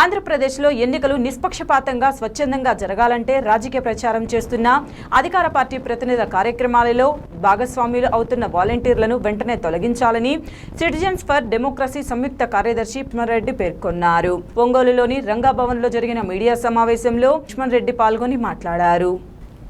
ఆంధ్రప్రదేశ్లో ఎన్నికలు నిష్పక్షపాతంగా స్వచ్ఛందంగా జరగాలంటే రాజకీయ ప్రచారం చేస్తున్న అధికార పార్టీ ప్రతినిధి కార్యక్రమాలలో భాగస్వాములు అవుతున్న వాలంటీర్లను వెంటనే తొలగించాలని సిటిజన్స్ ఫర్ డెమోక్రసీ సంయుక్త కార్యదర్శి రెడ్డి పేర్కొన్నారు. ఒంగోలులోని రంగాభవన్లో జరిగిన మీడియా సమావేశంలో రెడ్డి పాల్గొని మాట్లాడారు.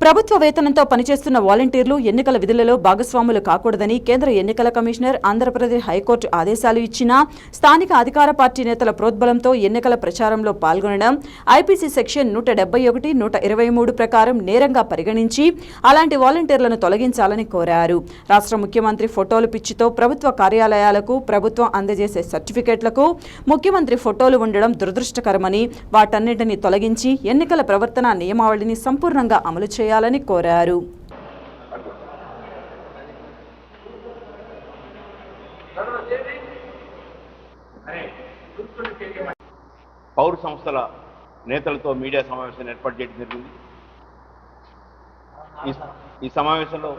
ప్రభుత్వ వేతనంతో పనిచేస్తున్న వాలంటీర్లు ఎన్నికల విధులలో భాగస్వాములు కాకూడదని కేంద్ర ఎన్నికల కమిషనర్ ఆంధ్రప్రదేశ్ హైకోర్టు ఆదేశాలు ఇచ్చినా స్థానిక అధికార పార్టీ నేతల ప్రోద్బలంతో ఎన్నికల ప్రచారంలో పాల్గొనడం ఐపీసీ సెక్షన్ నూట డెబ్బై ఒకటి నూట ఇరవై మూడు ప్రకారం నేరంగా పరిగణించి అలాంటి వాలంటీర్లను తొలగించాలని కోరారు. రాష్ట్ర ముఖ్యమంత్రి ఫోటోలు పిచ్చితో ప్రభుత్వ కార్యాలయాలకు ప్రభుత్వం అందజేసే సర్టిఫికెట్లకు ముఖ్యమంత్రి ఫోటోలు ఉండడం దురదృష్టకరమని వాటన్నింటినీ తొలగించి ఎన్నికల ప్రవర్తన నియమావళిని సంపూర్ణంగా అమలు చేయాలని కోరారు. పౌర సంస్థల నేతలతో మీడియా సమావేశాన్ని ఏర్పాటు చేయడం జరిగింది. ఈ- ఈ సమావేశంలో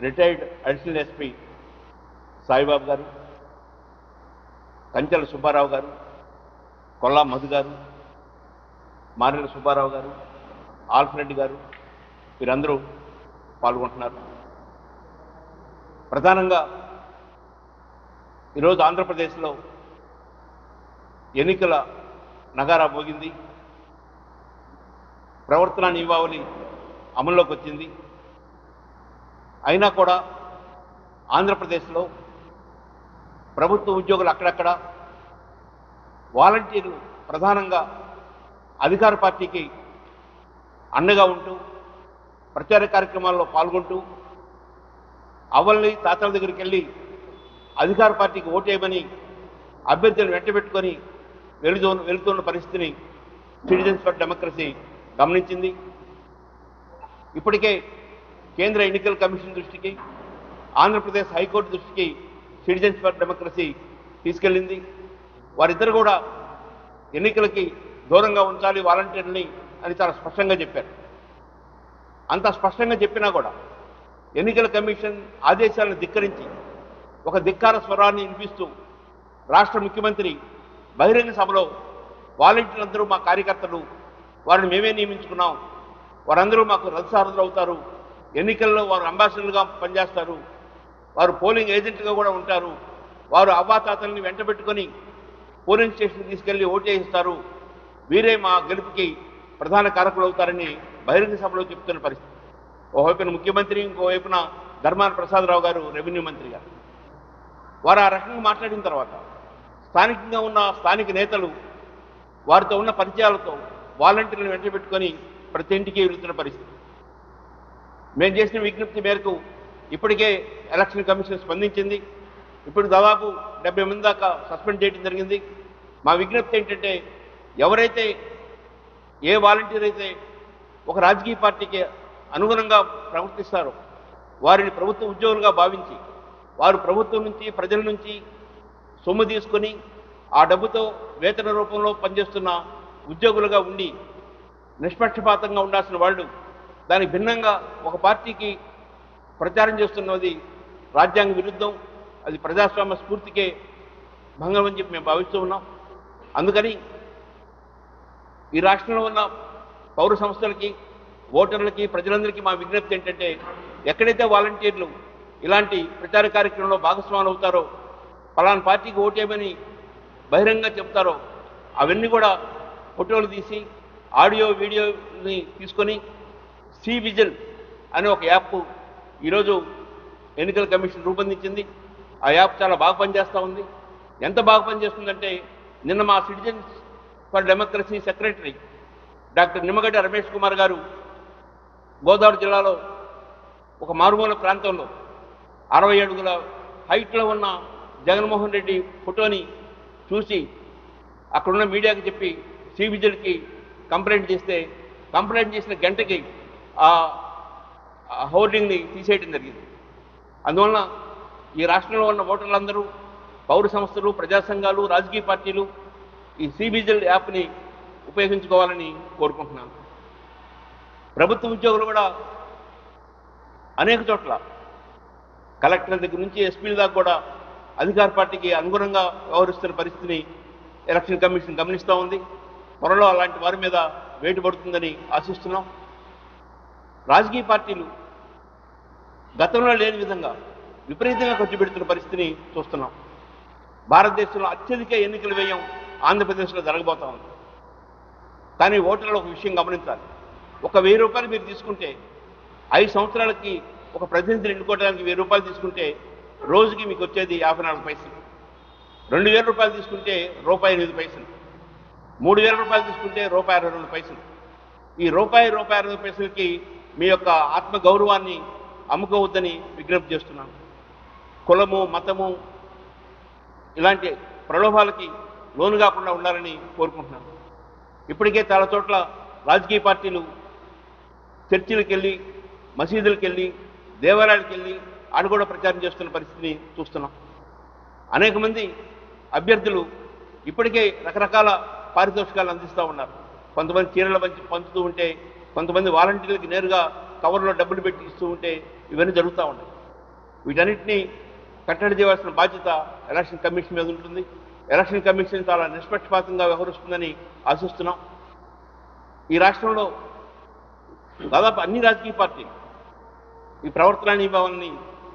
రిటైర్డ్ అడిషనల్ ఎస్పీ సాయిబాబు గారు కంచెల సుబ్బారావు గారు కొల్లా మధు గారు మారెల సుబ్బారావు గారు ఆల్ఫ్రెడ్ గారు వీరందరూ పాల్గొంటున్నారు. ప్రధానంగా ఈరోజు ఆంధ్రప్రదేశ్లో ఎన్నికల నగారా మోగింది. ప్రవర్తన నియమావళి అమల్లోకి వచ్చింది. అయినా కూడా ఆంధ్రప్రదేశ్లో ప్రభుత్వ ఉద్యోగులు అక్కడక్కడ వాలంటీర్లు ప్రధానంగా అధికార పార్టీకి అన్నగా ఉంటూ ప్రచార కార్యక్రమాల్లో పాల్గొంటూ అవ్వల్ని తాతల దగ్గరికి వెళ్ళి అధికార పార్టీకి ఓటేయమని అభ్యర్థులను వెంటబెట్టుకొని వెళుతూ వెళుతున్న పరిస్థితిని సిటిజన్స్ ఫర్ డెమోక్రసీ గమనించింది. ఇప్పటికే కేంద్ర ఎన్నికల కమిషన్ దృష్టికి ఆంధ్రప్రదేశ్ హైకోర్టు దృష్టికి సిటిజన్స్ ఫర్ డెమోక్రసీ తీసుకెళ్ళింది. వారిద్దరు కూడా ఎన్నికలకి దూరంగా ఉంచాలి వాలంటీర్ని అని చాలా స్పష్టంగా చెప్పారు. అంత స్పష్టంగా చెప్పినా కూడా ఎన్నికల కమిషన్ ఆదేశాలను ధిక్కరించి ఒక ధిక్కార స్వరాన్ని వినిపిస్తూ రాష్ట్ర ముఖ్యమంత్రి బహిరంగ సభలో వాలంటీర్లందరూ మా కార్యకర్తలు వారిని మేమే నియమించుకున్నాం. వారందరూ మాకు రథసారథులు అవుతారు ఎన్నికల్లో వారు అంబాసిడర్లుగా పనిచేస్తారు. వారు పోలింగ్ ఏజెంట్గా కూడా ఉంటారు. వారు అవ్వాతాతల్ని వెంటబెట్టుకొని పోలింగ్ స్టేషన్ తీసుకెళ్ళి ఓటు చేయిస్తారు వీరే మా గెలుపుకి ప్రధాన కారకులు అవుతారని బహిరంగ సభలో చెప్తున్న పరిస్థితి. ఓవైపున ముఖ్యమంత్రి ఇంకోవైపున ధర్మాన ప్రసాదరావు గారు రెవెన్యూ మంత్రి గారు వారు ఆ రకంగా మాట్లాడిన తర్వాత స్థానికంగా ఉన్న స్థానిక నేతలు వారితో ఉన్న పరిచయాలతో వాలంటీర్లను వెంట పెట్టుకొని ప్రతి ఇంటికి వెళ్తున్న పరిస్థితి. మేము చేసిన విజ్ఞప్తి మేరకు ఇప్పటికే ఎలక్షన్ కమిషన్ స్పందించింది. ఇప్పుడు దాదాపు డెబ్బై మంది దాకా సస్పెండ్ చేయడం జరిగింది. మా విజ్ఞప్తి ఏంటంటే ఎవరైతే ఏ వాలంటీర్ అయితే ఒక రాజకీయ పార్టీకి అనుగుణంగా ప్రవర్తిస్తారో వారిని ప్రభుత్వ ఉద్యోగులుగా భావించి వారు ప్రభుత్వం నుంచి ప్రజల నుంచి సొమ్ము తీసుకొని ఆ డబ్బుతో వేతన రూపంలో పనిచేస్తున్న ఉద్యోగులుగా ఉండి నిష్పక్షపాతంగా ఉండాల్సిన వాళ్ళు దానికి భిన్నంగా ఒక పార్టీకి ప్రచారం చేస్తున్నది రాజ్యాంగ విరుద్ధం. అది ప్రజాస్వామ్య స్ఫూర్తికే భంగం అని చెప్పి మేము భావిస్తూ ఉన్నాం. అందుకని ఈ రాష్ట్రంలో ఉన్న పౌర సంస్థలకి ఓటర్లకి ప్రజలందరికీ మా విజ్ఞప్తి ఏంటంటే ఎక్కడైతే వాలంటీర్లు ఇలాంటి ప్రచార కార్యక్రమంలో భాగస్వాములు అవుతారో పలానా పార్టీకి ఓటేయమని బహిరంగ చెప్తారో అవన్నీ కూడా ఫోటోలు తీసి ఆడియో వీడియోని తీసుకొని సి విజిల్ అనే ఒక యాప్ ఈరోజు ఎన్నికల కమిషన్ రూపొందించింది. ఆ యాప్ చాలా బాగా పనిచేస్తూ ఉంది. ఎంత బాగా పనిచేస్తుందంటే నిన్న మా citizens for democracy secretary doctor Nimmagadda Ramesh Kumar garu Godavari జిల్లాలో ఒక మారుమూల ప్రాంతంలో అరవై అడుగుల హైట్లో ఉన్న జగన్మోహన్ రెడ్డి ఫోటోని చూసి అక్కడున్న మీడియాకి చెప్పి సి విజిల్కి కంప్లైంట్ చేస్తే కంప్లైంట్ చేసిన గంటకి ఆ హోర్డింగ్ని తీసేయడం జరిగింది. అందువలన ఈ రాష్ట్రంలో ఉన్న ఓటర్లందరూ పౌర సంస్థలు ప్రజా సంఘాలు రాజకీయ పార్టీలు ఈ సిబిజిల్ యాప్ని ఉపయోగించుకోవాలని కోరుకుంటున్నాను. ప్రభుత్వ ఉద్యోగులు కూడా అనేక చోట్ల కలెక్టర్ దగ్గర నుంచి ఎస్పీల దాకా కూడా అధికార పార్టీకి అనుగుణంగా వ్యవహరిస్తున్న పరిస్థితిని ఎలక్షన్ కమిషన్ గమనిస్తూ ఉంది. త్వరలో అలాంటి వారి మీద వేటు పడుతుందని ఆశిస్తున్నాం. రాజకీయ పార్టీలు గతంలో లేని విధంగా విపరీతంగా ఖర్చు పెడుతున్న పరిస్థితిని చూస్తున్నాం. భారతదేశంలో అత్యధిక ఎన్నికల వ్యయం ఆంధ్రప్రదేశ్లో జరగబోతా ఉంది. కానీ ఓటర్లు ఒక విషయం గమనించాలి. ఒక వెయ్యి రూపాయలు మీరు తీసుకుంటే ఐదు సంవత్సరాలకి ఒక ప్రతినిధిని ఎన్నుకోవడానికి వెయ్యి రూపాయలు తీసుకుంటే రోజుకి మీకు వచ్చేది యాభై నాలుగు పైసలు. రెండు వేల రూపాయలు తీసుకుంటే రూపాయి ఎనిమిది పైసలు. మూడు వేల రూపాయలు తీసుకుంటే రూపాయి అరవై రెండు పైసలు. ఈ రూపాయి రూపాయి అరవై పైసలకి మీ యొక్క ఆత్మ గౌరవాన్ని అమ్ముకోవద్దని విజ్ఞప్తి చేస్తున్నాను. కులము మతము ఇలాంటి ప్రలోభాలకి లోను కాకుండా ఉండాలని కోరుకుంటున్నాను. ఇప్పటికే చాలా చోట్ల రాజకీయ పార్టీలు చర్చిలకు వెళ్ళి మసీదులకు వెళ్ళి దేవాలయాలకు వెళ్ళి ఆడ కూడా ప్రచారం చేస్తున్న పరిస్థితిని చూస్తున్నాం. అనేక మంది అభ్యర్థులు ఇప్పటికే రకరకాల పారితోషికాలు అందిస్తూ ఉన్నారు. కొంతమంది చీరలు పంచి పంచుతూ ఉంటే కొంతమంది వాలంటీర్లకి నేరుగా కవర్లో డబ్బులు పెట్టి ఇస్తూ ఉంటే ఇవన్నీ జరుగుతూ ఉన్నాయి. వీటన్నిటిని కట్టడి చేయవలసిన బాధ్యత ఎలక్షన్ కమిషన్ మీద ఉంటుంది. ఎలక్షన్ కమిషన్ చాలా నిష్పక్షపాతంగా వ్యవహరిస్తుందని ఆశిస్తున్నాం. ఈ రాష్ట్రంలో దాదాపు అన్ని రాజకీయ పార్టీలు ఈ ప్రవర్తనా నియమావళిని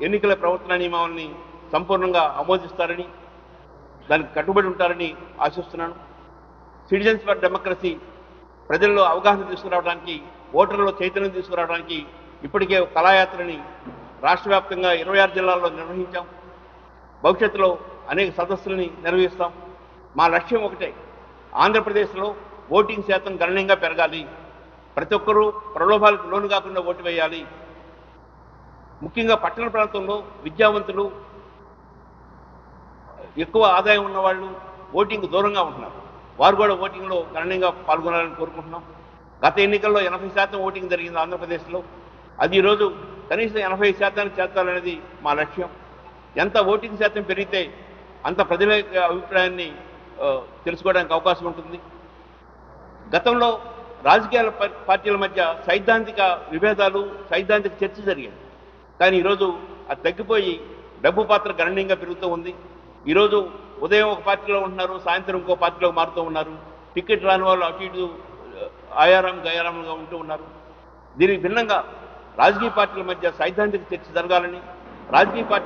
ఎన్నికల ప్రవర్తనా నియమావళిని సంపూర్ణంగా ఆమోదిస్తారని దానికి కట్టుబడి ఉంటారని ఆశిస్తున్నాను. సిటిజన్స్ ఫర్ డెమోక్రసీ ప్రజల్లో అవగాహన తీసుకురావడానికి ఓటర్లో చైతన్యం తీసుకురావడానికి ఇప్పటికే కళాయాత్రని రాష్ట్ర వ్యాప్తంగా ఇరవై ఆరు జిల్లాల్లో నిర్వహించాం. భవిష్యత్తులో అనేక సదస్సులని నిర్వహిస్తాం. మా లక్ష్యం ఒకటే ఆంధ్రప్రదేశ్లో ఓటింగ్ శాతం గణనీయంగా పెరగాలి. ప్రతి ఒక్కరూ ప్రలోభాలకు లోను కాకుండా ఓటు వేయాలి. ముఖ్యంగా పట్టణ ప్రాంతంలో విద్యావంతులు ఎక్కువ ఆదాయం ఉన్నవాళ్ళు ఓటింగ్ దూరంగా ఉంటున్నారు. వారు కూడా ఓటింగ్లో గణనీయంగా పాల్గొనాలని కోరుకుంటున్నాం. గత ఎన్నికల్లో ఎనభై శాతం ఓటింగ్ జరిగింది ఆంధ్రప్రదేశ్లో. అది ఈరోజు కనీసం ఎనభై శాతానికి చేర్చాలనేది మా లక్ష్యం. ఎంత ఓటింగ్ శాతం పెరిగితే అంత ప్రజల అభిప్రాయాన్ని తెలుసుకోవడానికి అవకాశం ఉంటుంది. గతంలో రాజకీయాల పార్టీల మధ్య సైద్ధాంతిక విభేదాలు సైద్ధాంతిక చర్చ జరిగాయి. కానీ ఈరోజు అది తగ్గిపోయి డబ్బు పాత్ర గణనీయంగా పెరుగుతూ ఉంది. ఈరోజు ఉదయం ఒక పార్టీలో ఉంటున్నారు సాయంత్రం ఇంకో పార్టీలో మారుతూ ఉన్నారు. టికెట్ రాని వాళ్ళు అటు ఇటు ఆయారాం ఆయారం గయారంగా ఉంటూ ఉన్నారు. దీనికి భిన్నంగా రాజకీయ పార్టీల మధ్య సైద్ధాంతిక చర్చ జరగాలని రాజకీయ పార్టీ